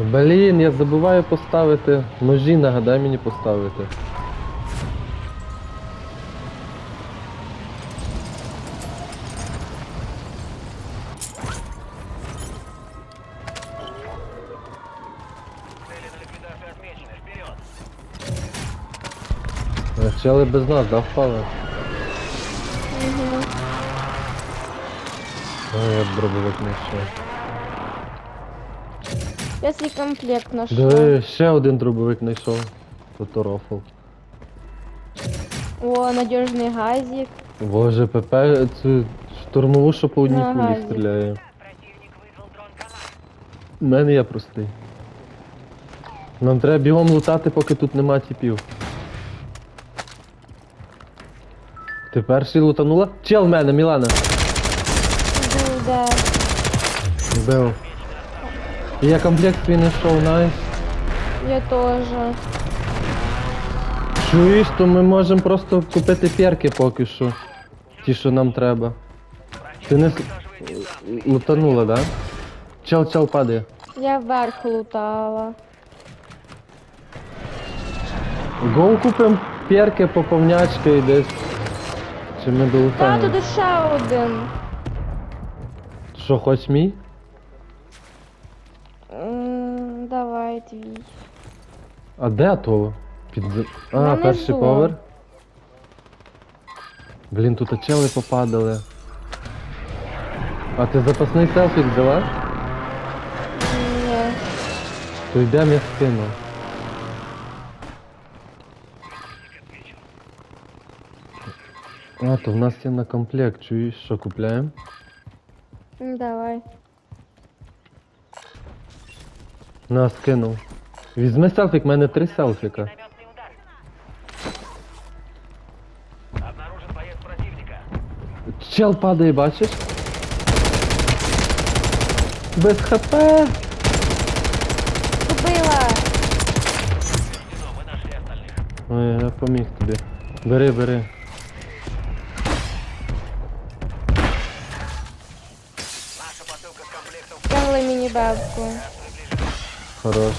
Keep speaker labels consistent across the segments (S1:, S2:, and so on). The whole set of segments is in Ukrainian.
S1: Блін, я забуваю поставити. Ножі, нагадай мені поставити. Чели без нас, да, впали?
S2: Угу.
S1: Ой, я б дробовик не ще.
S2: Я свій комплект нашла.
S1: Диви, ще один дробовик знайшов. Ото рофл.
S2: О, надіжний газик.
S1: Боже, ПП цю штурмову, що по одній
S2: Ага,
S1: кулі стріляє. У мене я простий. Нам треба бігом лутати, поки тут нема тіпів. Ти перший лутанула? Чел в мене, Мілана.
S2: Іду.
S1: Бив. Я комплект свій знайшов, найс.
S2: Я теж.
S1: Чуєш, то ми можемо просто купити перки поки що. Ті, що нам треба. Ти не с- лутанула, да? Чел, чел падає.
S2: Я вверх лутала.
S1: Гоу купим перки, поповнячки і десь. Чи ми
S2: Та,
S1: долутаємо?
S2: туди ще один.
S1: Що, хоч мій?
S2: М, Твій.
S1: А де то? Під... А,
S2: Нанизу.
S1: перший повер. Блін, тут чели попадали. А ти запасний селфік взяла?
S2: Ні.
S1: То йдем я скину. А, то в нас є на комплект, чуєш, що купляємо?
S2: Давай.
S1: На, скинув. Візьми селфік, в мене три селфіка.
S3: Минометный удар. Обнаружен боец противника.
S1: Чел падає, бачиш? Без хп!
S2: Купила.
S3: Стено, мы нашли остальных.
S1: Ой, я поміг тобі. Бери, бери.
S3: Наша посылка с комплектом
S2: Кинули мені бабку.
S1: Хорош.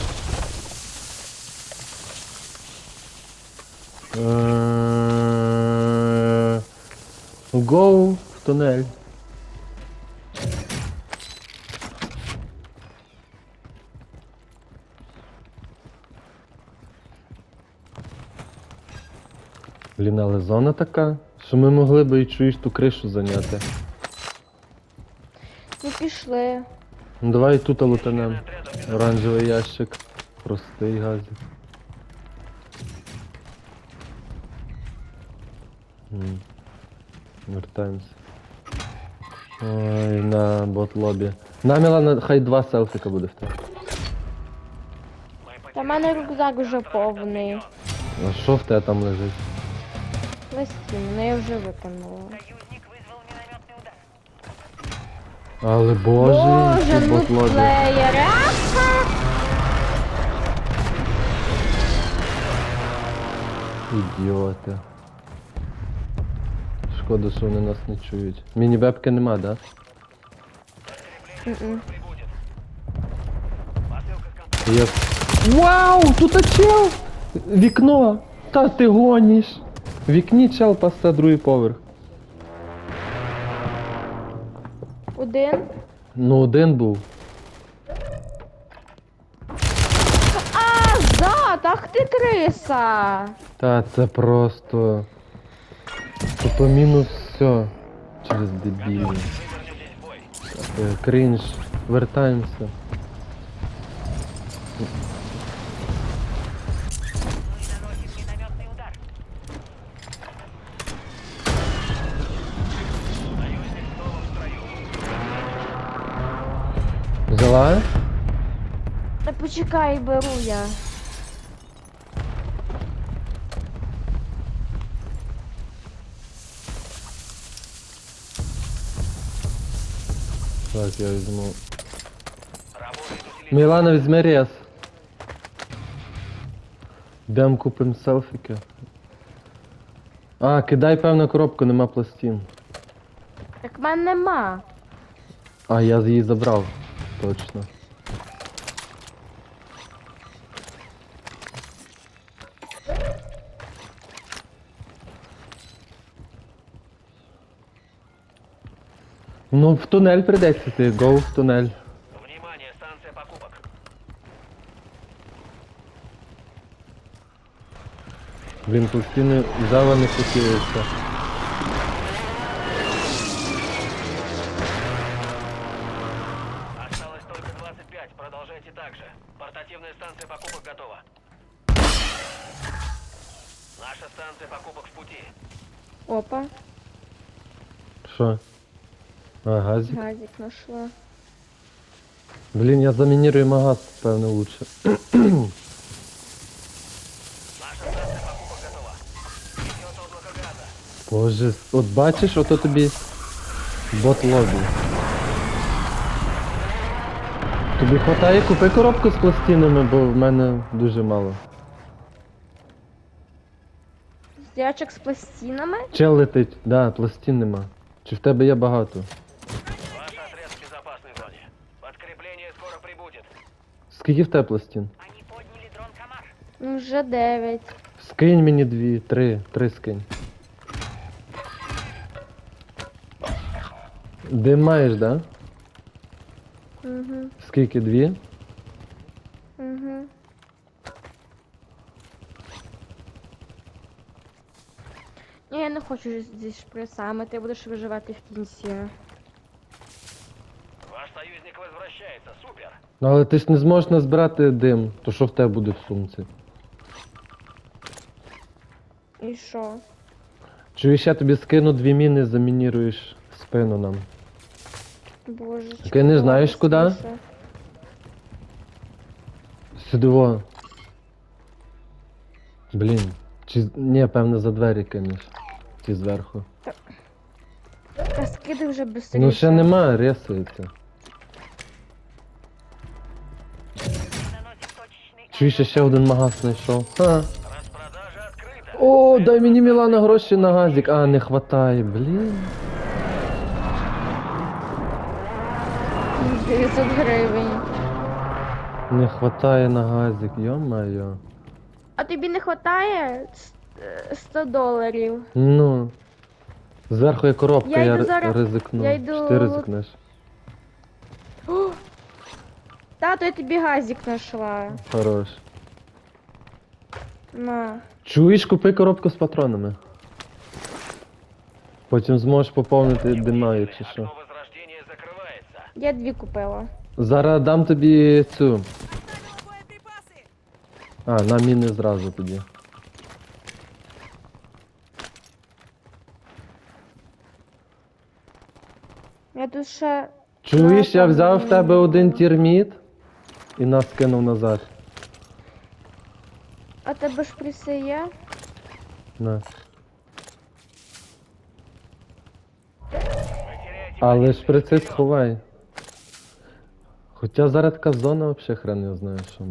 S1: Гоу в тунель. Блін, але зона така, що ми могли би і чуєш ту кришу зайняти.
S2: Ну пішли.
S1: Ну давай тут лутанем. Оранжевий ящик. Простий газик. М. Вертаємося. Ой, на бот лобі. На хай два селфіка буде в тебе.
S2: Та в мене рюкзак вже повний.
S1: А що в тебе там лежить?
S2: Пластин, ну я вже викинула.
S3: Союзник вызвал минометный удар.
S1: Але боже,
S2: Боже, ну
S1: бот лобі.
S2: плеєр.
S1: Ідіоти. Шкода, що вони нас не чують. Міні-вебки нема, да?
S2: Мгм.
S1: Вау! Тут чел! Вікно! Та ти гониш! В вікні чел пасте другий поверх.
S2: Один.
S1: Ну, один був.
S2: А, зад, ах ти криса.
S1: Та це просто. Тупо мінус все. Через дебілі. Е, Крінж. Вертаємося. Взяла?
S2: Та почекай, беру я.
S1: Так, я візьму. Мілана, візьми рез. Йдем купимо селфіки. А, кидай певну коробку, нема пластин.
S2: Так в мене нема.
S1: А, я її забрав точно. Ну, в туннель придеться ты гоу в туннель.
S3: Внимание, станция покупок.
S1: Блін, постійно зала не хотілося. Газик?
S2: газик нашла.
S1: Блін, я замінірую магаз, певно, лучше. Боже, от бачиш, ото тобі бот лобі. Тобі хватає, купи коробку з пластинами, бо в мене дуже мало.
S2: Дячок з пластинами?
S1: Чел летить, да, пластин нема. Чи в тебе є багато?
S3: Ваш отряд в безопасной зоне. Подкрепление скоро прибудет.
S1: Скільки в тебе пластин?
S3: Они подняли дрон Камар.
S2: Ну, вже дев'ять.
S1: Скинь мені дві, три, три скинь. Дим маєш, да?
S2: Угу,
S1: Скільки дві?
S2: угу. Ні, я не хочу ж зі шприцами, ти будеш виживати в кінці.
S3: Ваш союзник возвращается. Супер.
S1: Ну але ти ж не зможеш назбирати дим, то що в тебе буде в сумці?
S2: І що?
S1: Чуєш, я тобі скину дві міни, замініруєш спину нам.
S2: Боже,
S1: Ти не знаєш, куди? Сюдово. Блін. Чи. Ні, певно, за двері кинеш. Ті зверху.
S2: Та скиди вже швидше.
S1: Ну ще нема, ресується. Чуєш, ще один магаз знайшов. Ха. О, дай мені Мілана гроші на газик. А, не хватає, блін.
S2: 900 гривень.
S1: Не хватає на газик, йо-майо.
S2: А тобі не вистачає 100 доларів?
S1: Ну. Зверху є коробка,
S2: Я
S1: я,
S2: йду
S1: ри-
S2: зараз-
S1: ризикну.
S2: я йду
S1: Чи ти ризикнеш?
S2: Тато, я тобі газик знайшла.
S1: Хорош.
S2: На.
S1: Чуєш, купи коробку з патронами. Потім зможеш поповнити дима, якщо що.
S3: Окно возрождения закрывается.
S2: Я дві купила.
S1: Зараз дам тобі цю. А, на міни зразу тоді.
S2: Я тут ще.
S1: Чуєш, я взяв в тебе один тірміт і нас кинув назад.
S2: А тебе шприси є?
S1: На. Але шприци сховай. Хоча зараз така зона взагалі хрен я знаю, що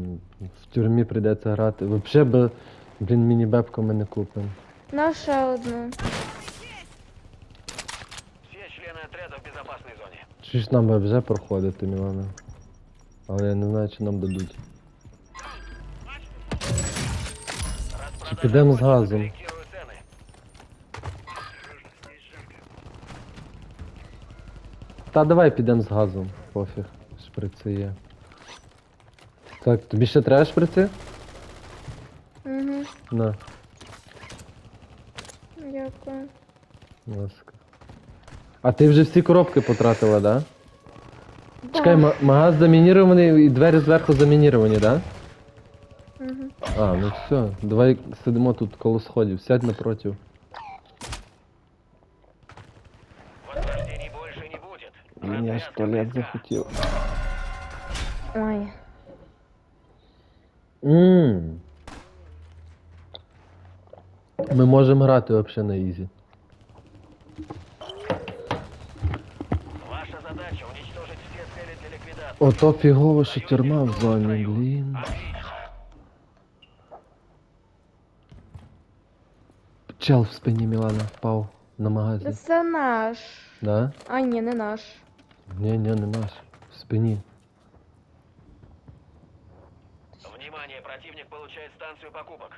S1: в тюрмі прийдеться грати. Взагалі би, блін, міні-бепку ми не купимо.
S2: На ще одну.
S3: Все члены отряда в безопасной зоне.
S1: Чи ж нам би вже проходити, Мілана? Але я не знаю, чи нам дадуть.
S3: Распродажа
S1: підемо з газом? Та давай підемо з газом, пофіг, шприци є. Так, тобі ще треба шприци?
S2: Угу.
S1: На,
S2: Дякую.
S1: будь ласка. А ти вже всі коробки потратила, да? Чекай, ма- магаз замінірований і двері зверху замініровані, да?
S2: Угу.
S1: А, ну все, давай сидимо тут коло сходів, сядь напротив.
S3: Возрождений больше не будет.
S1: Блін, я ж туалет захотів.
S2: Ой.
S1: Ммм. Ми можемо грати взагалі на ізі. Ото фігово, що тюрма в зоні, блін. Чел в спині Мілана впав на магазі.
S2: Та Це наш.
S1: Да?
S2: А, ні, не наш.
S1: Ні, ні, не наш. В спині.
S3: Внимание, противник получает станцию покупок.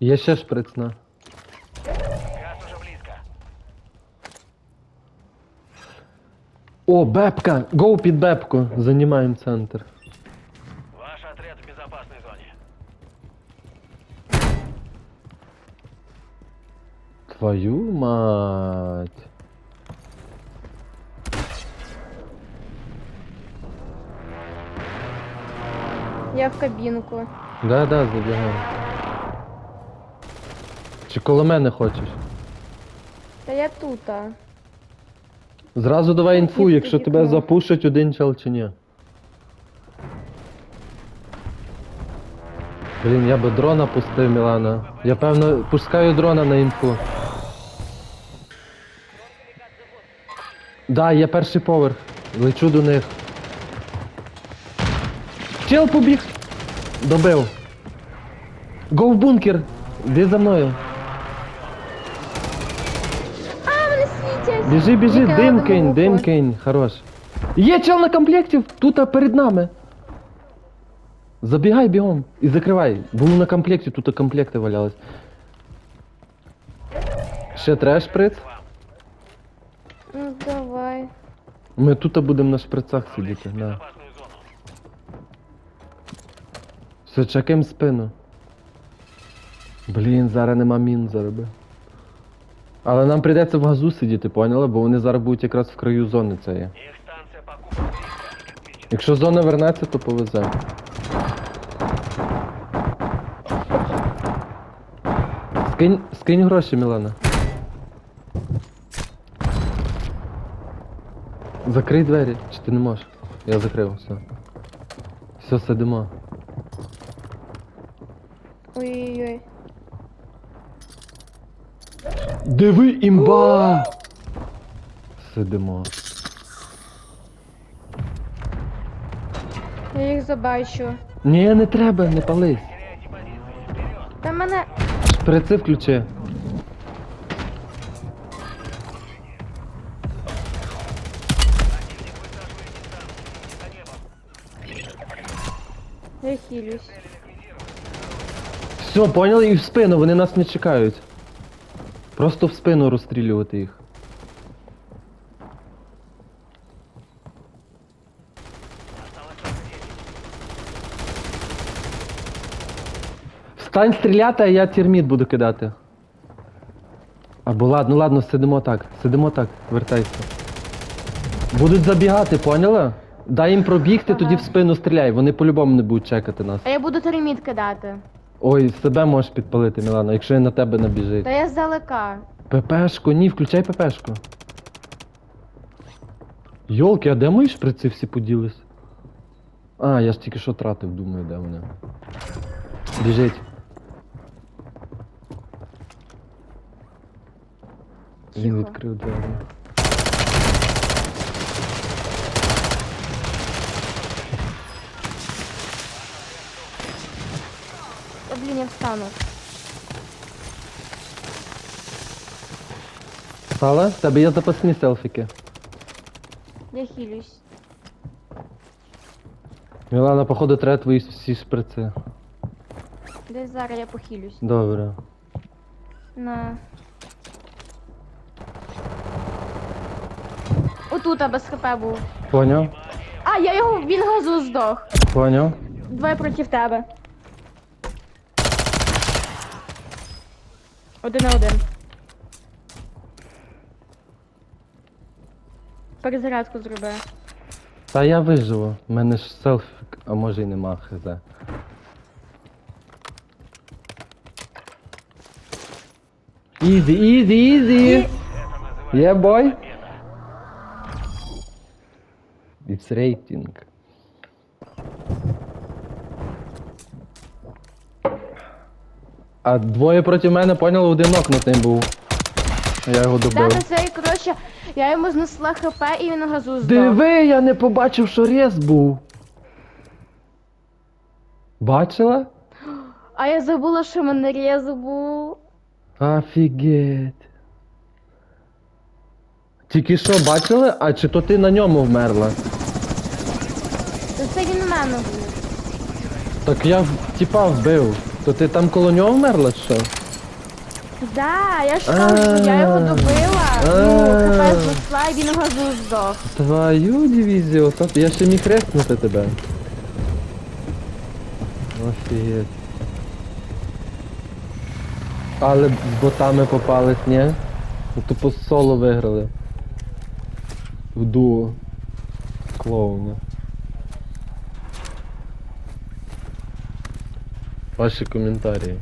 S1: Є ще шприцна.
S3: Газ уже близко.
S1: О, бепка! Гоу під бепку! Занімаємо центр.
S3: Ваш отряд в безопасной зоне.
S1: Твою мать.
S2: Я в кабінку.
S1: Да, да, забігай. Чи коло мене хочеш?
S2: Та я тут. а.
S1: Зразу давай інфу, якщо тебе запушать один чел чи ні. Блін, я би дрона пустив, Мілана. Я певно пускаю дрона на інфу. Да, є перший поверх. Лечу до них. Чел побіг! Добив. Го в бункер! Іди за мною.
S2: А, мене світять!
S1: Біжи, біжи,
S2: Яка
S1: дим
S2: одного
S1: кинь, дим
S2: вогонь.
S1: кинь, хорош. Є чел на комплекті, тут а, перед нами. Забігай бігом і закривай. Було на комплекті, тут а, комплекти валялись. Ще треш шприц?
S2: Ну давай.
S1: Ми тут а, будемо на шприцах сидіти. На.
S3: Безопасную зону.
S1: Все, чекаємо спину. Блін, зараз нема мін зароби. Але нам прийдеться в газу сидіти, поняли? Бо вони зараз будуть якраз в краю зони цієї.
S3: Их.
S1: Якщо зона вернеться, то повезе. Скинь, скинь гроші, Мілана. Закрий двері, чи ти не можеш? Я закрив, все. Все, сидимо. Диви імба! Сидимо.
S2: Я їх забачу.
S1: Ні, не треба, не пались.
S2: Та мене.
S1: Шприци включи.
S2: Я хилюсь.
S1: Все, поняли? І в спину, вони нас не чекають. Просто в спину розстрілювати їх.
S3: Осталось только 10.
S1: Встань стріляти, а я терміт буду кидати. Або ладно, ладно, сидимо так. Сидимо так, вертайся. Будуть забігати, поняла? Дай їм пробігти, тоді в спину стріляй. Вони по-любому не будуть чекати нас.
S2: А я буду терміт кидати.
S1: Ой, себе можеш підпалити, Мілана, якщо він на тебе набіжить.
S2: Та я здалека.
S1: ППшку, ні, включай ППшку. Йолки, а де мої шприци всі поділись? А, я ж тільки що тратив, думаю, де вони. Біжить. Він
S2: Тихо.
S1: відкрив двері.
S2: Та встану.
S1: Стала? В тебе є запасні селфіки.
S2: Я хилюсь.
S1: Мілана, походу, треба твої всі шприци.
S2: Десь зараз я похилюсь.
S1: Добре.
S2: На. Отут а без хп був.
S1: Поняв?
S2: А, я його він газу здох.
S1: Поняв?
S2: Двоє проти тебе. Один на один. Перезарядку зроби.
S1: Та я виживу. У мене ж селфік, а може й нема хз. Ізі, ізі, ізі! Є бой? It's rating. А двоє проти мене поняли, один окнутий був. Я його
S2: Да,
S1: добив.
S2: та це, коротше, я йому знесла хп і він на газу здох.
S1: Диви, я не побачив, що рез був. Бачила?
S2: А я забула, що в мене рез був.
S1: Офігеть. Тільки що бачили? А чи то ти на ньому вмерла?
S2: Та це він у мене був.
S1: Так я в- тіпа вбив. То ти там коло нього вмерла чи що?
S2: Да, я ж кажу, я його добила. Ну, і він газу здох.
S1: Твою дивізію, то я ще міг резнути тебе. Офігеть. Але з ботами попались, ні? Ну, Тупо соло виграли. В дуо. Клоуна. Ваші коментарі.